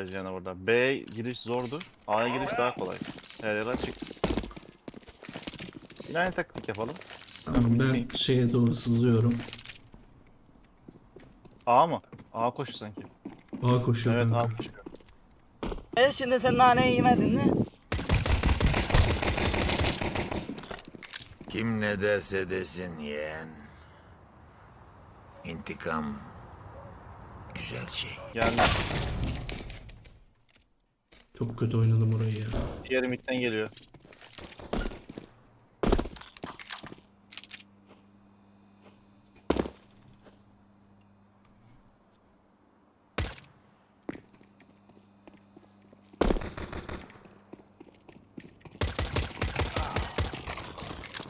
yani burada. B giriş zordu. A'ya giriş daha kolay. Her yer açık. Yine aynı taktik yapalım. Tamam ben şeye doğru sızıyorum. A mı? A koşu sanki. A koşuyor Evet A koşuyor. E şimdi sen naneyi yemedin mi? Kim ne derse desin yeğen. İntikam güzel şey. Geldi. Çok kötü oynadım orayı ya. Diğeri midden geliyor.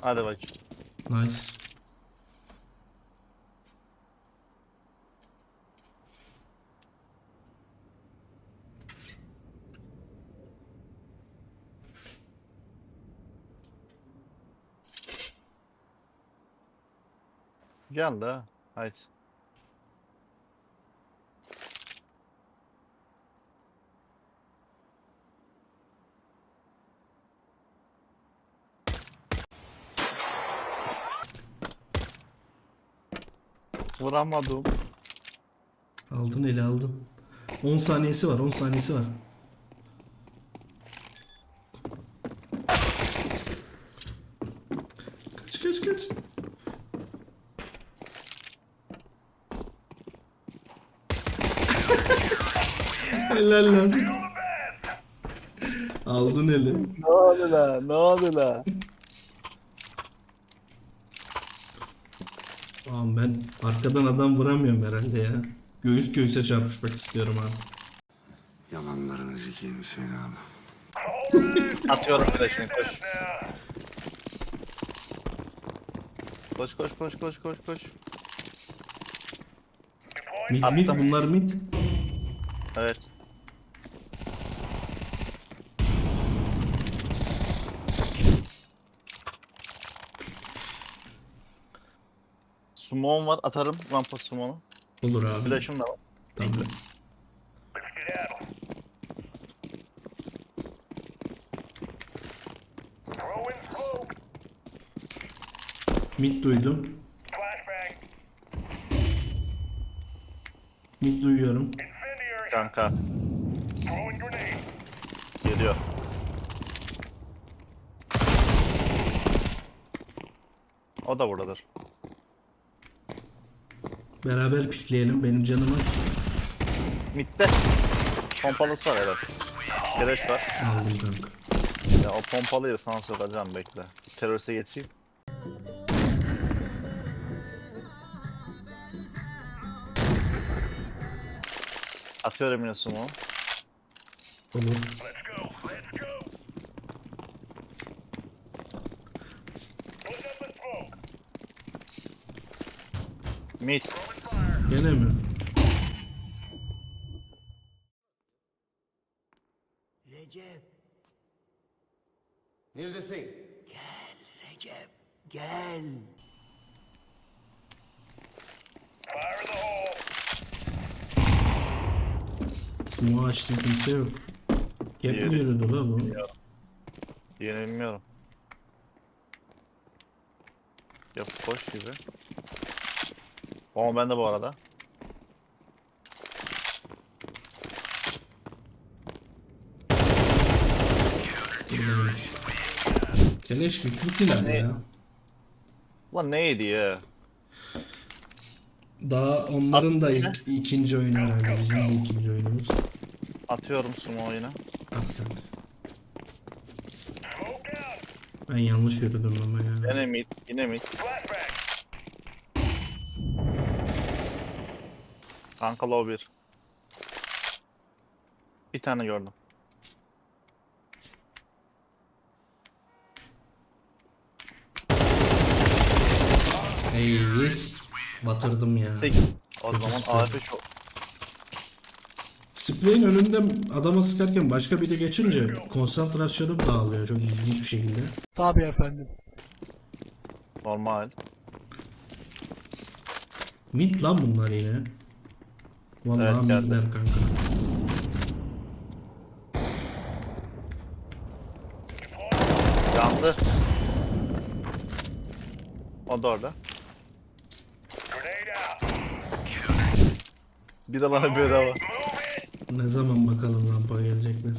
Hadi bak. Nice. Gel de. Haydi. Vuramadım. Aldın eli aldın. 10 saniyesi var 10 saniyesi var. Helal lan. Aldın eli. Ne oldu la? Ne oldu la? Tamam ben arkadan adam vuramıyorum herhalde ya. Göğüs göğüse çarpışmak istiyorum abi. Yalanlarını zikeyim Hüseyin abi. Atıyorum flash'ını koş. Koş koş koş koş koş koş. Mid mid Attım. bunlar mid. Evet. Sumon var atarım rampa sumonu. Olur abi. Flash'ım da var. Tamam. Mid duydum. Mid duyuyorum. Kanka. Geliyor. O da buradadır. Beraber pikleyelim. Benim canım az. Mid'de. Pompalısı var evet. Kereş var. Aldım kanka. Ya o pompalıyı sana sokacağım bekle. Teröriste geçeyim. Atıyorum yine sumo. Olur. Mid. Gene mi? Recep Neredesin? gel Recep gel. Sumo açtım kimse yok. Gap mi Diğeri- yürüdü la bu? Yine bilmiyorum. Yap boş gibi. Ama ben de bu arada. Keleş güçlü silah Ne? ya. Lan neydi ya? Daha onların da ilk, ikinci oyunu herhalde. Bizim de ikinci oyunumuz. Atıyorum sumo yine. At kanka. Ben yanlış yürüdüm ama ya. Yine mid, yine mid. Kanka low bir. Bir tane gördüm. Ey, batırdım ya. Sek. O Kötü zaman spor. AF çok. Spray'in önünden adama sıkarken başka biri geçince konsantrasyonum dağılıyor çok ilginç bir şekilde. Tabii efendim. Normal. Mid lan bunlar yine. Vallahi evet, midler geldi. kanka. Yandı. O da orada. Bir de bana bedava. Ne zaman bakalım rampa gelecekler.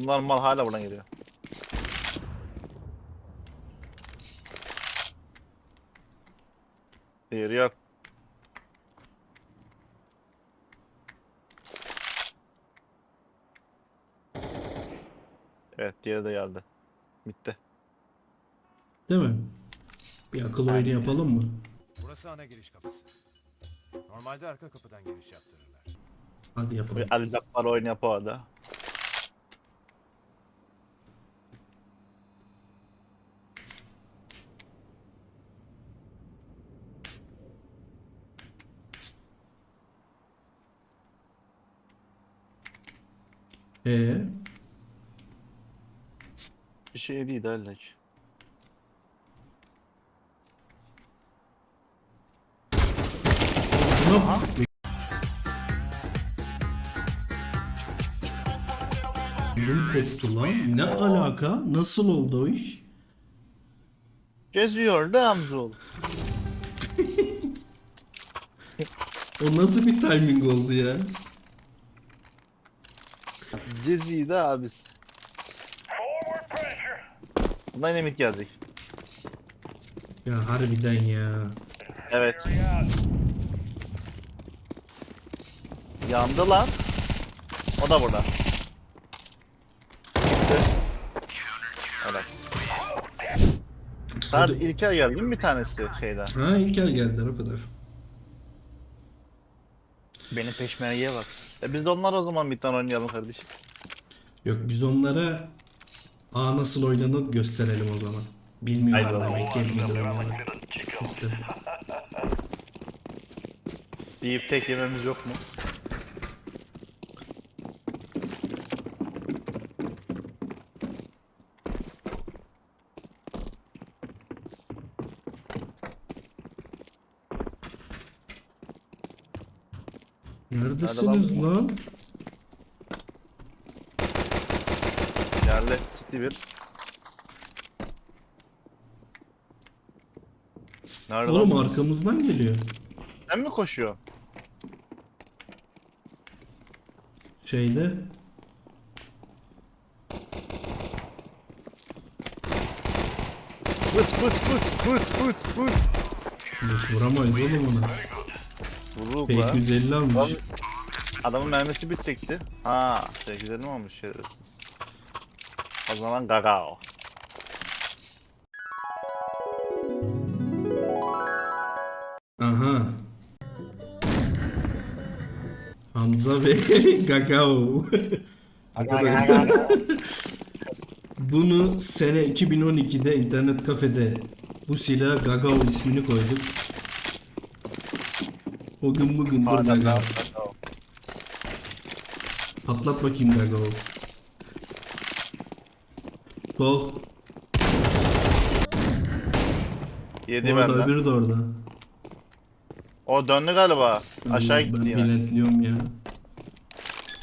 Bunlar mal hala buradan geliyor. Değeri yok. Evet diğeri de geldi. Bitti. Değil mi? Bir akıl oyunu yapalım mı? Burası ana giriş kapısı. Normalde arka kapıdan giriş yaptırırlar. Hadi yapalım. Bir Ali Cabbar oyunu yap orada. Ee, Bir şey değil buna Elim koptu lan. Ne alaka? Nasıl oldu o iş? Geziyor da Hamzoğlu. O nasıl bir timing oldu ya? Geziyi de abisi. Bundan mid gelecek. Ya harbiden ya. Evet. Yandı lan. O da burada. Gitti. Evet. Sadece İlker geldi değil mi bir tanesi şeyden? Ha İlker geldiler o kadar. Benim peşmergeye bak. E biz de onlar o zaman midden oynayalım kardeşim. Yok biz onlara A nasıl oynanır gösterelim o zaman. Bilmiyorlar demek ki bilmiyorlar. Çıktı. Deyip tek yememiz yok mu? Neredesiniz Nerede lan? Yerli City 1. Nerede Oğlum lan? arkamızdan geliyor. Sen mi koşuyor? Şeyde. Fıt fıt fıt fıt fıt fıt. Hiç vuramayız oğlum ona. Vurur be. P250 almış. Lan- Adamın mermisi bitecekti. Ha, şey güzel mi olmuş şerefsiz. O zaman gagao. Aha. Hamza ve Gagao. Arkadaşlar, Bunu sene 2012'de internet kafede bu silaha Gagao ismini koyduk. O gün bugündür gagao. Patlat bakayım Gagao. Sol. Yedi Orada benden. öbürü de orada. O döndü galiba. Aşağı Ben gitti yine. bilentliyorum ya.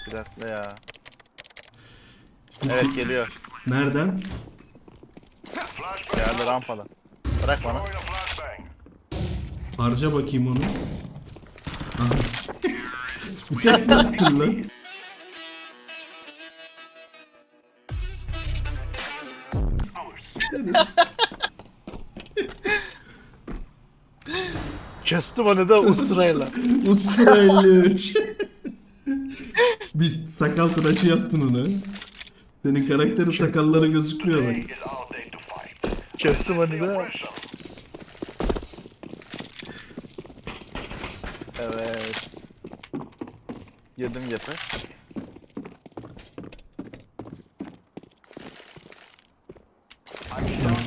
Bir dakika ya. Evet geliyor. Nereden? Geldi rampada. Bırak bana. Harca bakayım onu. Aha. Bıçak ne yaptın lan? Kestim onu da usturayla. Ustura 53. Biz sakal tıraşı yaptın onu. Senin karakterin sakalları gözükmüyor bak. Kestim onu da. Evet. Yedim yepe.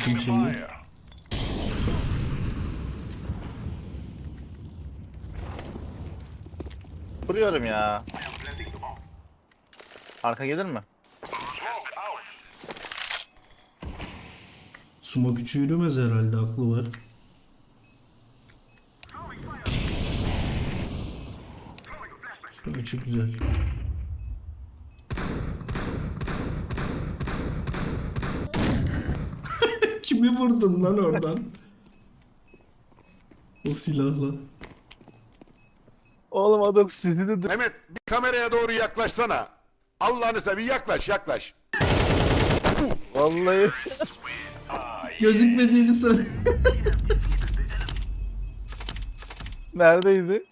Yaptığım şeyi. Vuruyorum ya. Arka gelir mi? Smoke üçü yürümez herhalde aklı var. Açı güzel. Kimi vurdun lan oradan? O silahla. Oğlum adam sizi de Mehmet bir kameraya doğru yaklaşsana. Allah'ını seveyim yaklaş yaklaş. Vallahi Gözükmediğini söyle. neredeydi?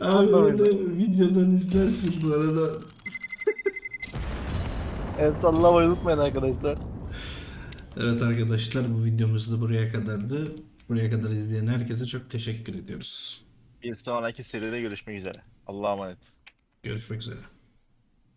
Abi onu da videodan izlersin bu arada. El sallamayı unutmayın arkadaşlar. Evet arkadaşlar bu videomuz da buraya kadardı. Buraya kadar izleyen herkese çok teşekkür ediyoruz. Bir sonraki seride görüşmek üzere. Allah'a emanet. Görüşmek üzere.